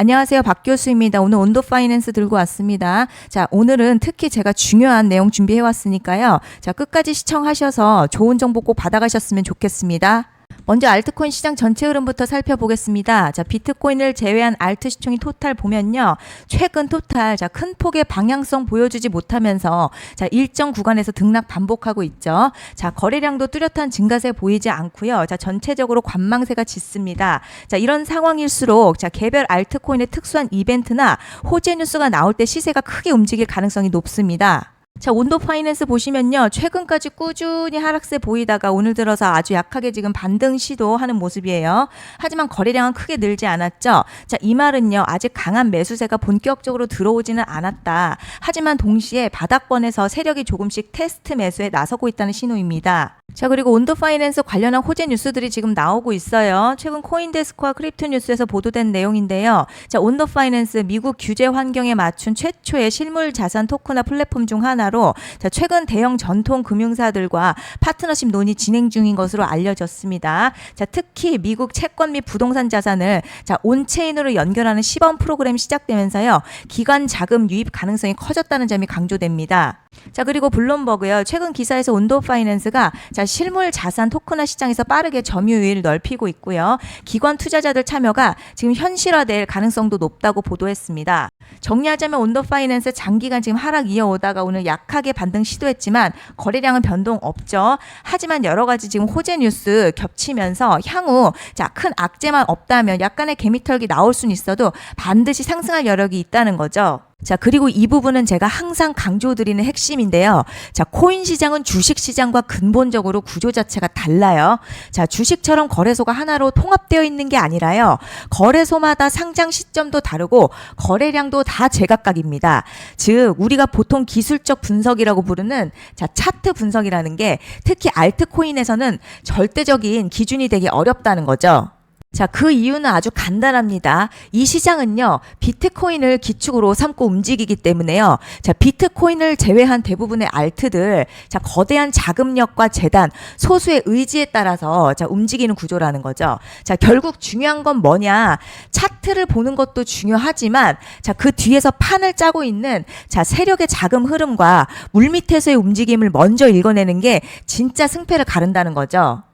안녕하세요. 박 교수입니다. 오늘 온도 파이낸스 들고 왔습니다. 자, 오늘은 특히 제가 중요한 내용 준비해 왔으니까요. 자, 끝까지 시청하셔서 좋은 정보 꼭 받아가셨으면 좋겠습니다. 먼저 알트코인 시장 전체 흐름부터 살펴보겠습니다. 자, 비트코인을 제외한 알트 시총이 토탈 보면요. 최근 토탈 자, 큰 폭의 방향성 보여주지 못하면서 자, 일정 구간에서 등락 반복하고 있죠. 자, 거래량도 뚜렷한 증가세 보이지 않고요. 자, 전체적으로 관망세가 짙습니다. 자, 이런 상황일수록 자, 개별 알트코인의 특수한 이벤트나 호재 뉴스가 나올 때 시세가 크게 움직일 가능성이 높습니다. 자, 온도 파이낸스 보시면요. 최근까지 꾸준히 하락세 보이다가 오늘 들어서 아주 약하게 지금 반등 시도하는 모습이에요. 하지만 거래량은 크게 늘지 않았죠. 자, 이 말은요. 아직 강한 매수세가 본격적으로 들어오지는 않았다. 하지만 동시에 바닥권에서 세력이 조금씩 테스트 매수에 나서고 있다는 신호입니다. 자, 그리고 온도 파이낸스 관련한 호재 뉴스들이 지금 나오고 있어요. 최근 코인데스크와 크립토 뉴스에서 보도된 내용인데요. 자, 온도 파이낸스 미국 규제 환경에 맞춘 최초의 실물 자산 토크나 플랫폼 중 하나로 자, 최근 대형 전통 금융사들과 파트너십 논의 진행 중인 것으로 알려졌습니다. 자, 특히 미국 채권 및 부동산 자산을 자, 온체인으로 연결하는 시범 프로그램이 시작되면서요. 기관 자금 유입 가능성이 커졌다는 점이 강조됩니다. 자, 그리고 블룸버그요. 최근 기사에서 온도 파이낸스가 자, 실물 자산 토크나 시장에서 빠르게 점유율을 넓히고 있고요. 기관 투자자들 참여가 지금 현실화될 가능성도 높다고 보도했습니다. 정리하자면 온도 파이낸스 장기간 지금 하락 이어오다가 오늘 약하게 반등 시도했지만 거래량은 변동 없죠. 하지만 여러 가지 지금 호재 뉴스 겹치면서 향후 자, 큰 악재만 없다면 약간의 개미털기 나올 수는 있어도 반드시 상승할 여력이 있다는 거죠. 자, 그리고 이 부분은 제가 항상 강조드리는 핵심인데요. 자, 코인 시장은 주식 시장과 근본적으로 구조 자체가 달라요. 자, 주식처럼 거래소가 하나로 통합되어 있는 게 아니라요. 거래소마다 상장 시점도 다르고 거래량도 다 제각각입니다. 즉, 우리가 보통 기술적 분석이라고 부르는 자, 차트 분석이라는 게 특히 알트코인에서는 절대적인 기준이 되기 어렵다는 거죠. 자, 그 이유는 아주 간단합니다. 이 시장은요, 비트코인을 기축으로 삼고 움직이기 때문에요. 자, 비트코인을 제외한 대부분의 알트들, 자, 거대한 자금력과 재단, 소수의 의지에 따라서 자, 움직이는 구조라는 거죠. 자, 결국 중요한 건 뭐냐? 차트를 보는 것도 중요하지만, 자, 그 뒤에서 판을 짜고 있는 자, 세력의 자금 흐름과 물밑에서의 움직임을 먼저 읽어내는 게 진짜 승패를 가른다는 거죠.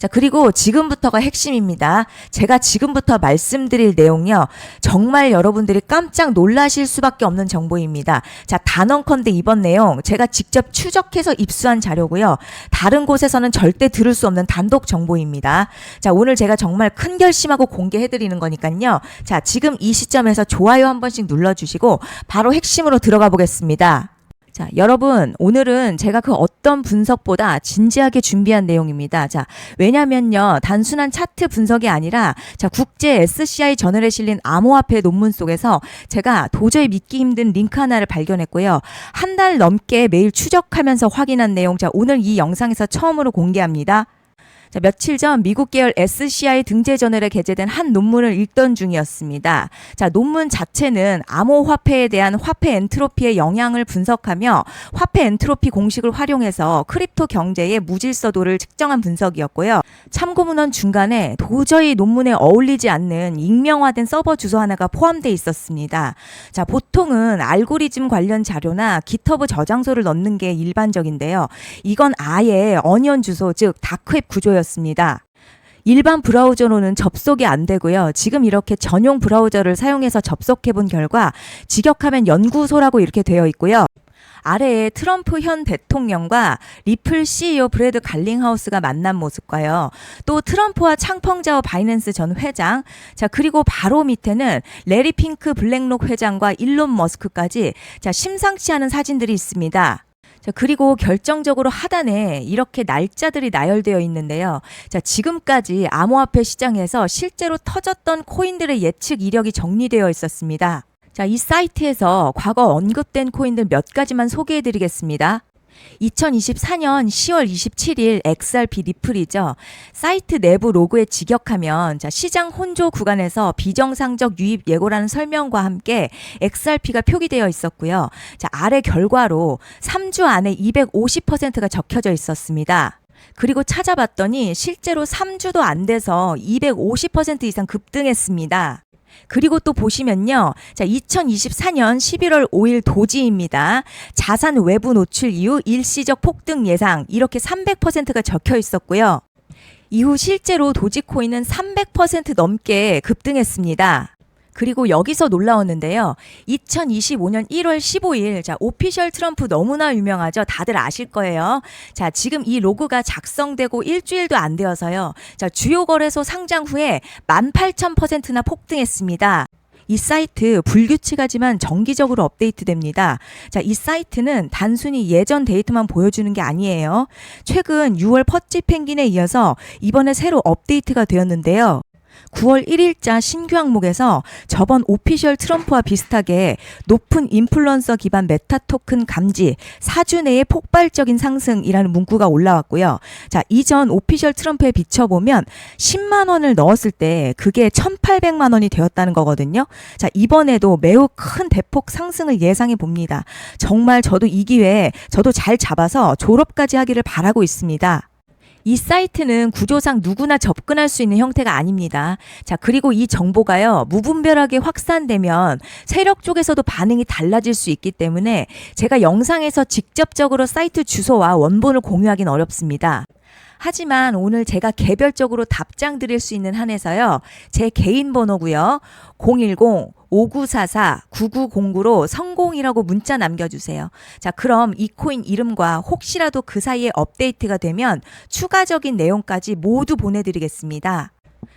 자, 그리고 지금부터가 핵심입니다. 제가 지금부터 말씀드릴 내용요. 정말 여러분들이 깜짝 놀라실 수밖에 없는 정보입니다. 자, 단언컨대 이번 내용 제가 직접 추적해서 입수한 자료고요. 다른 곳에서는 절대 들을 수 없는 단독 정보입니다. 자, 오늘 제가 정말 큰 결심하고 공개해 드리는 거니까요. 자, 지금 이 시점에서 좋아요 한 번씩 눌러 주시고 바로 핵심으로 들어가 보겠습니다. 자, 여러분, 오늘은 제가 그 어떤 분석보다 진지하게 준비한 내용입니다. 자, 왜냐면요, 단순한 차트 분석이 아니라, 자, 국제 SCI 저널에 실린 암호화폐 논문 속에서 제가 도저히 믿기 힘든 링크 하나를 발견했고요. 한 달 넘게 매일 추적하면서 확인한 내용, 자, 오늘 이 영상에서 처음으로 공개합니다. 자, 며칠 전 미국 계열 SCI 등재 저널에 게재된 한 논문을 읽던 중이었습니다. 자, 논문 자체는 암호화폐에 대한 화폐 엔트로피의 영향을 분석하며 화폐 엔트로피 공식을 활용해서 크립토 경제의 무질서도를 측정한 분석이었고요. 참고 문헌 중간에 도저히 논문에 어울리지 않는 익명화된 서버 주소 하나가 포함되어 있었습니다. 자, 보통은 알고리즘 관련 자료나 기터브 저장소를 넣는 게 일반적인데요. 이건 아예 어니언 주소, 즉 다크웹 구조였 습니다. 일반 브라우저로는 접속이 안 되고요. 지금 이렇게 전용 브라우저를 사용해서 접속해 본 결과 직역하면 연구소라고 이렇게 되어 있고요. 아래에 트럼프 현 대통령과 리플 CEO 브래드 갈링하우스가 만난 모습과요. 또 트럼프와 창펑자오 바이낸스 전 회장, 자 그리고 바로 밑에는 레리 핑크 블랙록 회장과 일론 머스크까지 자 심상치 않은 사진들이 있습니다. 자, 그리고 결정적으로 하단에 이렇게 날짜들이 나열되어 있는데요. 자, 지금까지 암호화폐 시장에서 실제로 터졌던 코인들의 예측 이력이 정리되어 있었습니다. 자, 이 사이트에서 과거 언급된 코인들 몇 가지만 소개해 드리겠습니다. 2024년 10월 27일 XRP 리플이죠. 사이트 내부 로그에 직역하면 자, 시장 혼조 구간에서 비정상적 유입 예고라는 설명과 함께 XRP가 표기되어 있었고요. 자, 아래 결과로 3주 안에 250%가 적혀져 있었습니다. 그리고 찾아봤더니 실제로 3주도 안 돼서 250% 이상 급등했습니다. 그리고 또 보시면요. 자, 2024년 11월 5일 도지입니다. 자산 외부 노출 이후 일시적 폭등 예상 이렇게 300%가 적혀 있었고요. 이후 실제로 도지코인은 300% 넘게 급등했습니다. 그리고 여기서 놀라웠는데요. 2025년 1월 15일, 자, 오피셜 트럼프 너무나 유명하죠. 다들 아실 거예요. 자, 지금 이 로고가 작성되고 일주일도 안 되어서요. 자, 주요 거래소 상장 후에 18,000%나 폭등했습니다. 이 사이트 불규칙하지만 정기적으로 업데이트됩니다. 자, 이 사이트는 단순히 예전 데이터만 보여주는 게 아니에요. 최근 6월 퍼찌 펭귄에 이어서 이번에 새로 업데이트가 되었는데요. 9월 1일자 신규 항목에서 저번 오피셜 트럼프와 비슷하게 높은 인플루언서 기반 메타 토큰 감지 4주 내에 폭발적인 상승이라는 문구가 올라왔고요. 자, 이전 오피셜 트럼프에 비춰보면 10만 원을 넣었을 때 그게 1,800만 원이 되었다는 거거든요. 자, 이번에도 매우 큰 대폭 상승을 예상해 봅니다. 정말 저도 이 기회에 저도 잘 잡아서 졸업까지 하기를 바라고 있습니다. 이 사이트는 구조상 누구나 접근할 수 있는 형태가 아닙니다. 자, 그리고 이 정보가요, 무분별하게 확산되면 세력 쪽에서도 반응이 달라질 수 있기 때문에 제가 영상에서 직접적으로 사이트 주소와 원본을 공유하기는 어렵습니다. 하지만 오늘 제가 개별적으로 답장 드릴 수 있는 한에서요, 제 개인 번호고요, 010-5944-9909로 성공이라고 문자 남겨주세요. 자, 그럼 이 코인 이름과 혹시라도 그 사이에 업데이트가 되면 추가적인 내용까지 모두 보내드리겠습니다.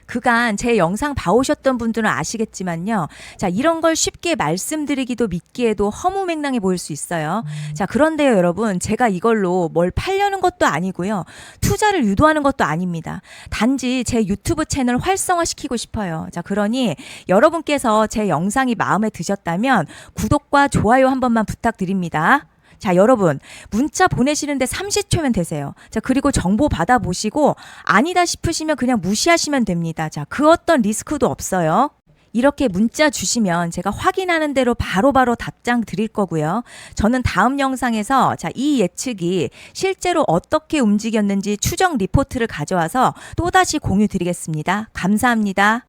그간 제 영상 봐오셨던 분들은 아시겠지만요. 자, 이런 걸 쉽게 말씀드리기도 믿기에도 허무맹랑해 보일 수 있어요. 자, 그런데요, 여러분. 제가 이걸로 뭘 팔려는 것도 아니고요. 투자를 유도하는 것도 아닙니다. 단지 제 유튜브 채널 활성화시키고 싶어요. 자, 그러니 여러분께서 제 영상이 마음에 드셨다면 구독과 좋아요 한 번만 부탁드립니다. 자, 여러분, 문자 보내시는데 30초면 되세요. 자, 그리고 정보 받아보시고 아니다 싶으시면 그냥 무시하시면 됩니다. 자, 그 어떤 리스크도 없어요. 이렇게 문자 주시면 제가 확인하는 대로 바로바로 답장 드릴 거고요. 저는 다음 영상에서 자, 이 예측이 실제로 어떻게 움직였는지 추정 리포트를 가져와서 또다시 공유 드리겠습니다. 감사합니다.